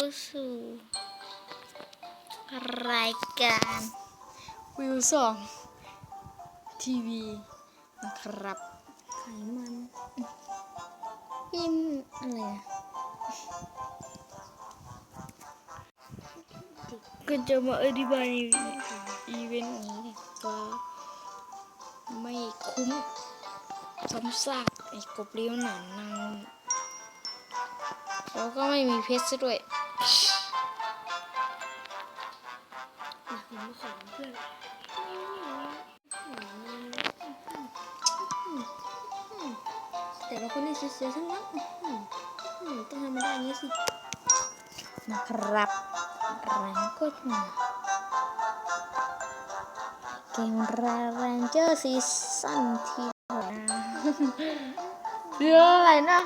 เข้าสู่รายการวิวสองทีวีนะครับไขมันพิมอะไรนะก็จะมาอธิบายอีเวนต์นี้ก็ไม่คุ้มซ้ำซากไอ้กบเลี้ยวหนานนางแล้วก็ไม่มีเพชรซะด้วยอะ ผมขอเพื่อนแต่ละคนนี่เสียๆทั้งนั้นต้องทำไม่ได้อย่างนี้สิ นะครับรันก็มาเกมราแรนเจอร์ซีซั่นที่หนะเรื่องอะไรนะ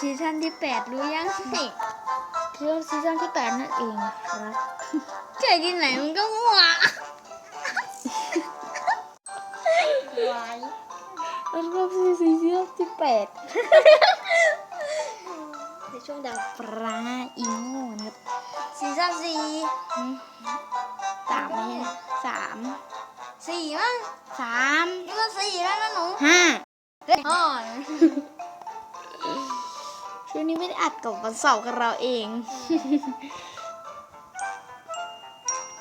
ซีซั่นที่แปดรู้ยังนี่เรื่องซีซั่นที่แปดนั่นเองนะครับเจอที่ไหนมันก็มั่ววายแล้วก็ซีซั่นที่แปดในช่วงดาวปลาอีโง่นะครับซีซั่นสี่อืมสามไหมเนี่ยสามสี่มั้งสามนี่ก็สี่แล้วนะหนูห้าอ๋อ ช่วงนี้ไม่ได้อัดกับวันเสาร์กับเราเอง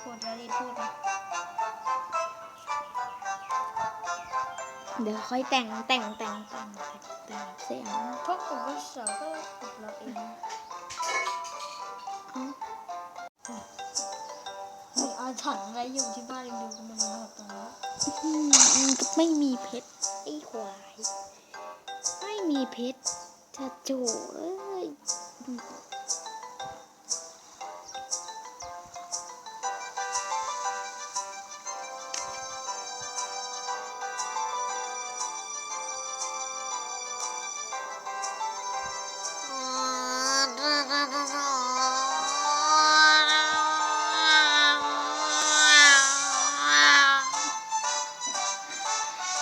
พูดแล้วรีบพูดนะเดี๋ยวค่อยแต่งแต่งแต่งแต่งแต่งเสียงพวกผมก็สาวก็กับเราเองมีอาถรรพ์อะไรอยู่ที่บ้านดูกันมาแล้วตอนนี้อืมมันก็ไม่มีเพชรไอ้ควายไม่มีเพชร จะจเอ้ย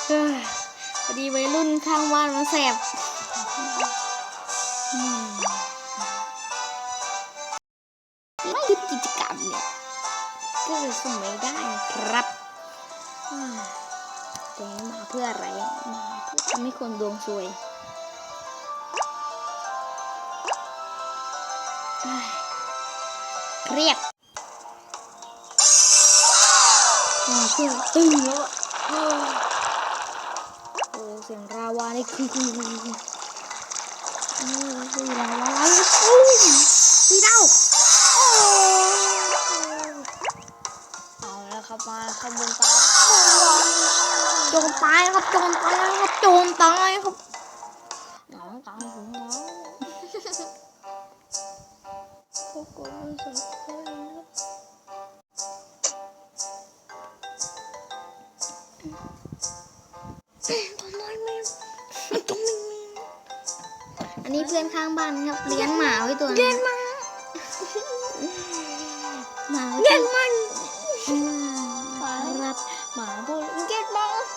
เอ้ยพอดีวัยรุ่นข้างบ้านมาแสบ สมัยได้นะครับอ่าแต่มาเพื่ออะไรมาเพื่อทำให้คนดวงซวยเครียดมาเพื่อตึงแล้วอะเอ้ยโอ้เสียงราวานี่คือคือคือคือราวาแล้วปุ้มสีดาวโอ้เอา มาขบวนตาโจรตายครับโจรตายครับโจรตายครับหนาวตายหูหนาวพวกกูไม่สนใจครับทำไมไม่ทำไมไม่อันนี้เพื่อนข้างบ้านครับเลี้ยงหมาไว้ตัวนึงเลี้ยงหมาหมาเลี้ยงหมา พูดเก็ตบ้างนะ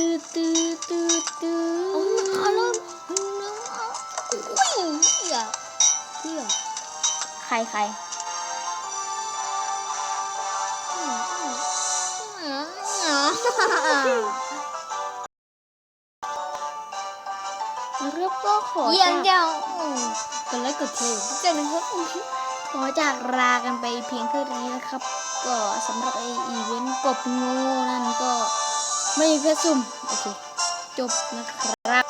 ตื้อตื้อตื้อตื้อเอาแล้วอุ้ยเหี้ยเหี้ยใครใครเรียบก็ขอเยี่ยมจากเดียวกดไลค์กดแชร์เจ้านะครับขอจากลากันไปเพียงเท่านี้นะครับ ก็สำหรับไออีเวนต์กบงูนั่นก็ ไม่มีเพชรซุ่มโอเคจบนะครับ